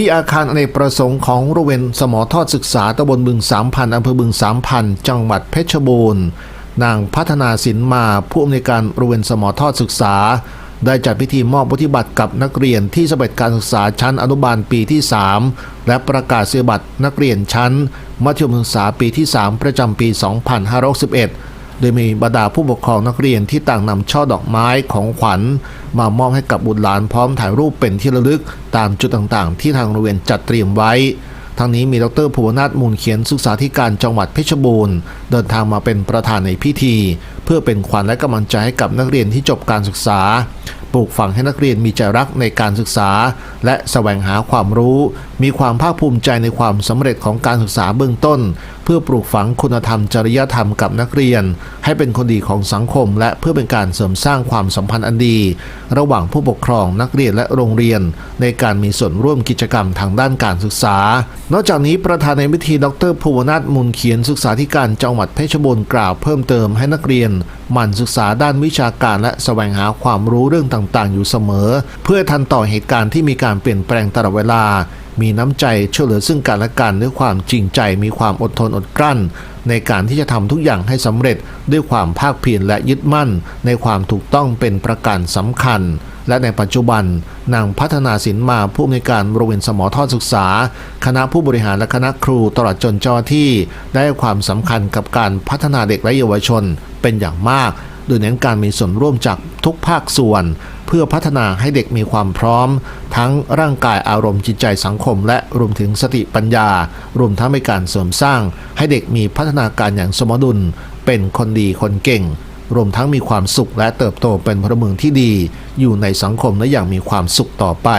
ที่อาคารอเนกประสงค์ของโรงเรียนสมอทอดศึกษาตำบลบึงสามพันอำเภอบึงสามพันจังหวัดเพชรบูรณ์ นางพัฒนาสินมาผู้อำนวยการโรงเรียนสมอทอดศึกษา ได้จัดพิธีมอบวุฒิบัตรกับนักเรียนที่สำเร็จการศึกษาชั้นอนุบาลปีที่ 3 และประกาศเสียบัตรนักเรียนชั้น มัธยมศึกษาปีที่ 3 ประจำปี 2561 โดยมีบรรดาผู้ปกครองนักเรียนที่ต่างนำช่อดอกไม้ของขวัญ มามอบให้กับบุตรหลานพร้อมถ่ายรูปเป็นที่ระลึกตามจุดต่างๆ ที่ทางโรงเรียนจัดเตรียมไว้ทั้งนี้มีดรภูวนาถมูลเขียนศึกษาธิการจังหวัดเพชรบูรณ์ เดินทางมาเป็นประธานในพิธี เพื่อเป็นขวัญและกำลังใจให้กับนักเรียนที่จบการศึกษา ปลูกฝังให้นักเรียนมีใจรักในการศึกษา และแสวงหาความรู้ มีความภาคภูมิใจในความสำเร็จของการศึกษาเบื้องต้น เพื่อปลูกฝังคุณธรรมจริยธรรมกับนักเรียน ให้เป็นคนดีของสังคม และเพื่อเป็นการเสริมสร้างความสัมพันธ์อันดี ระหว่างผู้ปกครองนักเรียนและโรงเรียน ในการมีส่วนร่วมกิจกรรมทางด้านการศึกษา นอกจากนี้ประธานในพิธีดรภูวนาถมูลเขียนศึกษาธิการจังหวัดเพชรบูรณ์กล่าวเพิ่มเติมให้นักเรียน หมั่นศึกษาด้านวิชาการและแสวงหาความรู้เรื่องต่างๆ อยู่เสมอ เพื่อทันต่อเหตุการณ์ที่มีการเปลี่ยนแปลงตลอดเวลา มีน้ำใจช่วยเหลือซึ่งกันและกันด้วยความจริงใจมีความอดทนอดกลั้น ในการที่จะทำทุกอย่างให้สำเร็จด้วยความภาคเพียรและยึดมั่น ในความถูกต้องเป็นประการสำคัญ และในปัจจุบันนางพัฒนาสินมาผู้อำนวยการโรงเรียนสมอทอดศึกษา คณะผู้บริหารและคณะครูตลอดจนเจ้าที่ได้ความสำคัญกับการพัฒนาเด็กและเยาวชนเป็นอย่างมาก โดยเน้นการมีส่วนร่วมจากทุกภาคส่วน เพื่อพัฒนาให้เด็กมีความพร้อม ทั้งร่างกายอารมณ์จิตใจสังคม และรวมถึงสติปัญญา รวมทั้งในการเสริมสร้าง ให้เด็กมีพัฒนาการอย่างสมดุล เป็นคนดีคนเก่ง รวมทั้งมีความสุขและเติบโตเป็นพลเมืองที่ดี อยู่ในสังคมและอย่างมีความสุขต่อไป